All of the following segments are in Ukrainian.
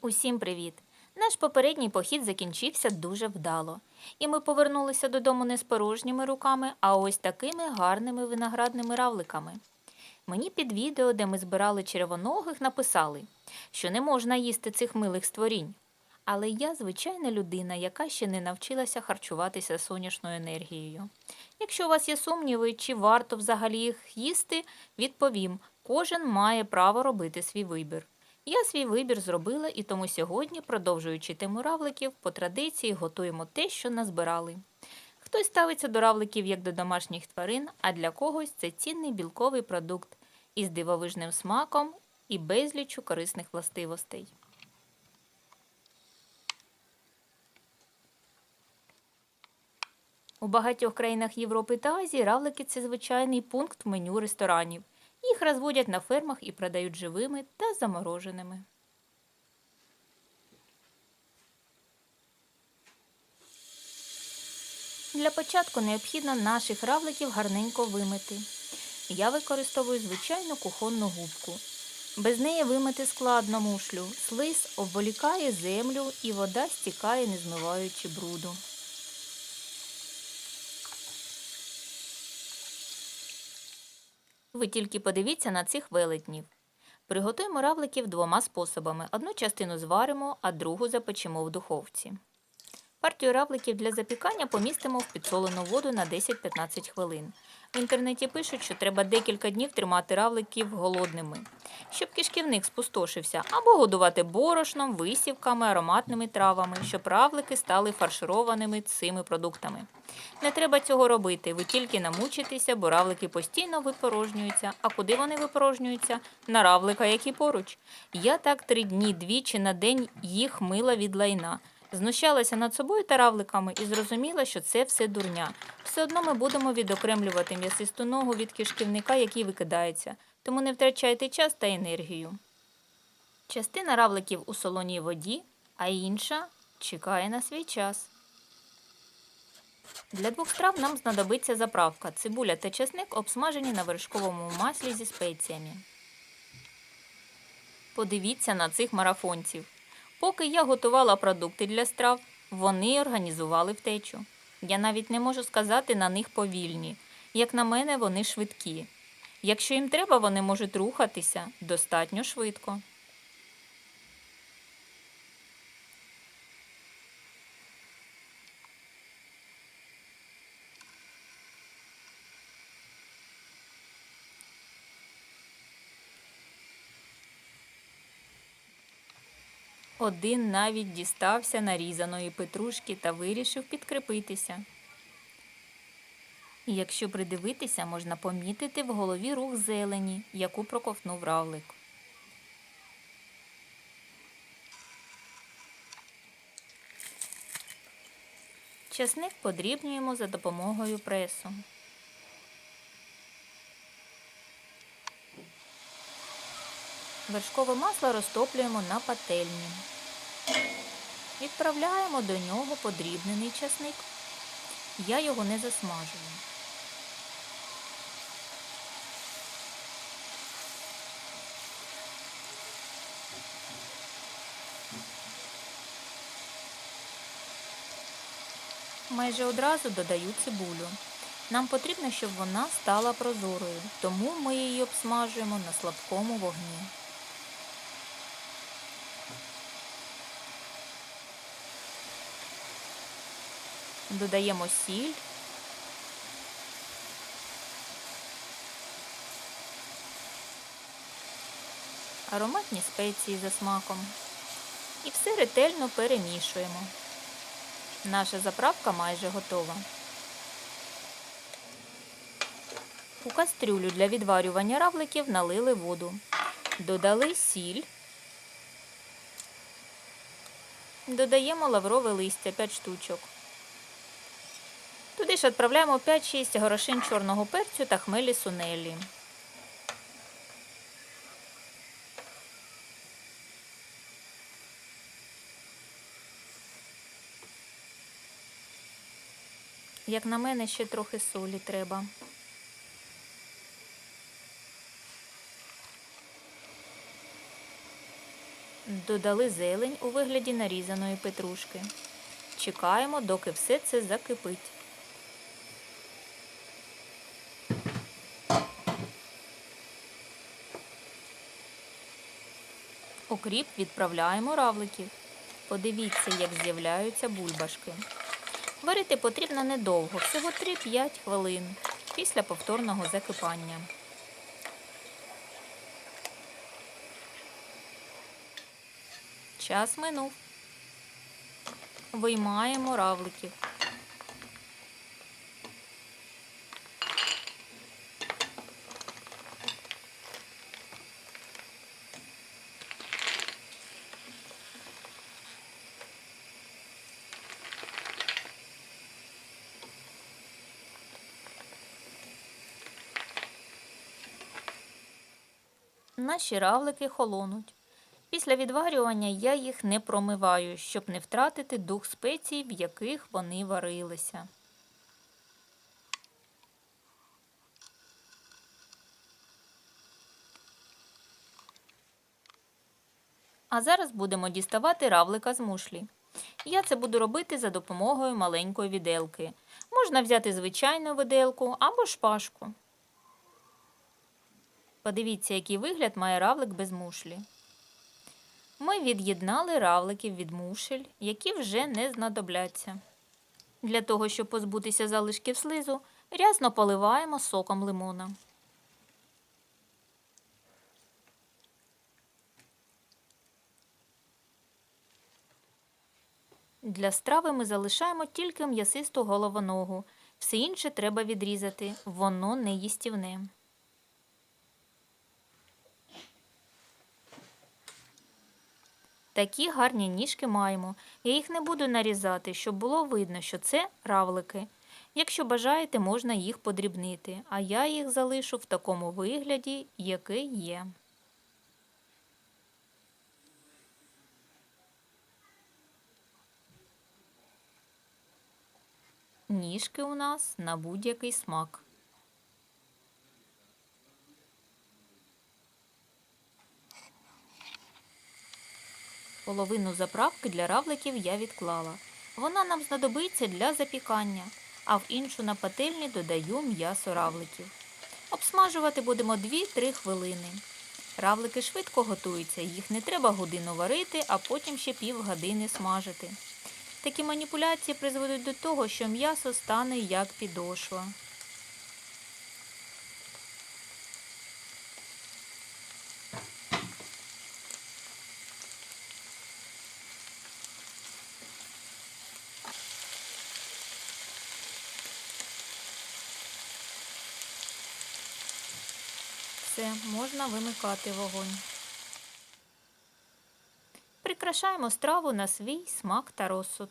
Усім привіт! Наш попередній похід закінчився дуже вдало, і ми повернулися додому не з порожніми руками, а ось такими гарними виноградними равликами. Мені під відео, де ми збирали червоногих, написали, що не можна їсти цих милих створінь. Але я звичайна людина, яка ще не навчилася харчуватися сонячною енергією. Якщо у вас є сумніви, чи варто взагалі їх їсти, відповім: кожен має право робити свій вибір. Я свій вибір зробила, і тому сьогодні, продовжуючи тему равликів, по традиції готуємо те, що назбирали. Хтось ставиться до равликів як до домашніх тварин, а для когось це цінний білковий продукт із дивовижним смаком і безліччю корисних властивостей. У багатьох країнах Європи та Азії равлики це звичайний пункт меню ресторанів. Їх розводять на фермах і продають живими та замороженими. Для початку необхідно наших равликів гарненько вимити. Я використовую звичайну кухонну губку. Без неї вимити складно мушлю. Слиз обволікає землю і вода стікає, не змиваючи бруду. Ви тільки подивіться на цих велетнів. Приготуємо равликів двома способами. Одну частину зваримо, а другу запечемо в духовці. Партію равликів для запікання помістимо в підсолену воду на 10-15 хвилин. В інтернеті пишуть, що треба декілька днів тримати равликів голодними, щоб кишківник спустошився, або годувати борошном, висівками, ароматними травами, щоб равлики стали фаршированими цими продуктами. Не треба цього робити, ви тільки намучитеся, бо равлики постійно випорожнюються. А куди вони випорожнюються? На равлика, який поруч. Я так три дні двічі на день їх мила від лайна. Знущалася над собою та равликами і зрозуміла, що це все дурня. Все одно ми будемо відокремлювати м'ясисту ногу від кишківника, який викидається, тому не втрачайте час та енергію. Частина равликів у солоній воді, а інша чекає на свій час. Для двох страв нам знадобиться заправка цибуля та чесник, обсмажені на вершковому маслі зі спеціями. Подивіться на цих марафонців. Поки я готувала продукти для страв, вони організували втечу. Я навіть не можу сказати на них повільні. Як на мене, вони швидкі. Якщо їм треба, вони можуть рухатися достатньо швидко. Один навіть дістався нарізаної петрушки та вирішив підкріпитися. І Якщо придивитися, можна помітити в голові рух зелені, яку проковтнув равлик. Часник подрібнюємо за допомогою пресу. Вершкове масло розтоплюємо на пательні. Відправляємо до нього подрібнений часник. Я його не засмажую. Майже одразу додаю цибулю. Нам потрібно, щоб вона стала прозорою, тому ми її обсмажуємо на слабкому вогні. Додаємо сіль. Ароматні спеції за смаком. І все ретельно перемішуємо. Наша заправка майже готова. У кастрюлю для відварювання равликів налили воду. Додали сіль. Додаємо лаврове листя 5 штучок. Туди ж відправляємо 5-6 горошин чорного перцю та хмелі сунелі. Як на мене, ще трохи солі треба. Додали зелень у вигляді нарізаної петрушки. Чекаємо, доки все це закипить. Окріп відправляємо равликів. Подивіться, як з'являються бульбашки. Варити потрібно недовго, всього 3-5 хвилин після повторного закипання. Час минув. Виймаємо равликів. Наші равлики холонуть. Після відварювання я їх не промиваю, щоб не втратити дух спецій, в яких вони варилися. А зараз будемо діставати равлика з мушлі. Я це буду робити за допомогою маленької віделки. Можна взяти звичайну виделку або шпажку. Подивіться, який вигляд має равлик без мушлі. Ми від'єднали равликів від мушель, які вже не знадобляться. Для того, щоб позбутися залишків слизу, рясно поливаємо соком лимона. Для страви ми залишаємо тільки м'ясисту головоногу. Все інше треба відрізати, воно не їстівне. Такі гарні ніжки маємо. Я їх не буду нарізати, щоб було видно, що це равлики. Якщо бажаєте, можна їх подрібнити, а я їх залишу в такому вигляді, який є. Ніжки у нас на будь-який смак. Половину заправки для равликів я відклала. Вона нам знадобиться для запікання, а в іншу на пательні додаю м'ясо равликів. Обсмажувати будемо 2-3 хвилини. Равлики швидко готуються, їх не треба годину варити, а потім ще півгодини смажити. Такі маніпуляції призведуть до того, що м'ясо стане як підошва. Все, можна вимикати вогонь. Прикрашаємо страву на свій смак та розсуд.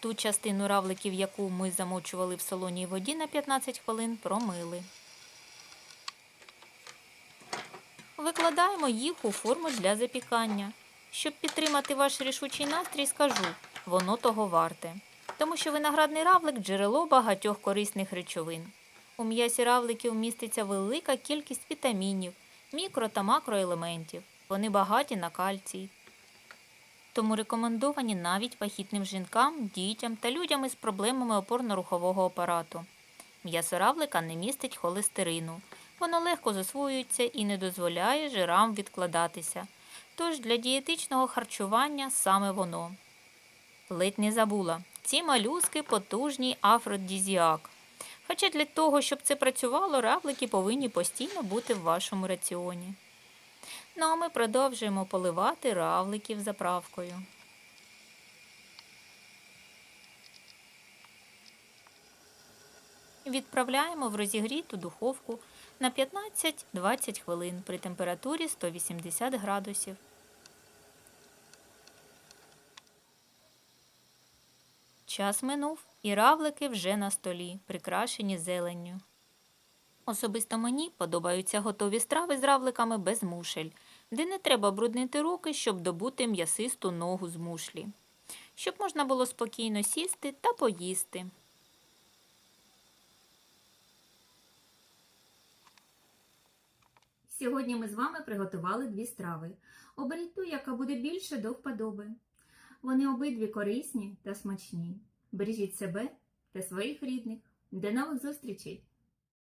Ту частину равликів, яку ми замочували в солоній воді на 15 хвилин, промили. Викладаємо їх у форму для запікання. Щоб підтримати ваш рішучий настрій, скажу, воно того варте. Тому що виноградний равлик джерело багатьох корисних речовин. У м'ясі равликів міститься велика кількість вітамінів, мікро та макроелементів. Вони багаті на кальцій. Тому рекомендовані навіть вагітним жінкам, дітям та людям із проблемами опорно-рухового апарату. М'ясо равлика не містить холестерину. Воно легко засвоюється і не дозволяє жирам відкладатися. Тож для дієтичного харчування саме воно. Ледь не забула. Ці малюски потужний афродізіак. Хоча для того, щоб це працювало, равлики повинні постійно бути в вашому раціоні. Ну а ми продовжуємо поливати равликів заправкою. Відправляємо в розігріту духовку на 15-20 хвилин при температурі 180 градусів. Час минув, і равлики вже на столі, прикрашені зеленню. Особисто мені подобаються готові страви з равликами без мушель, де не треба бруднити руки, щоб добути м'ясисту ногу з мушлі, щоб можна було спокійно сісти та поїсти. Сьогодні ми з вами приготували дві страви. Оберіть ту, яка буде більше до вподоби. Вони обидві корисні та смачні. Бережіть себе та своїх рідних. До нових зустрічей!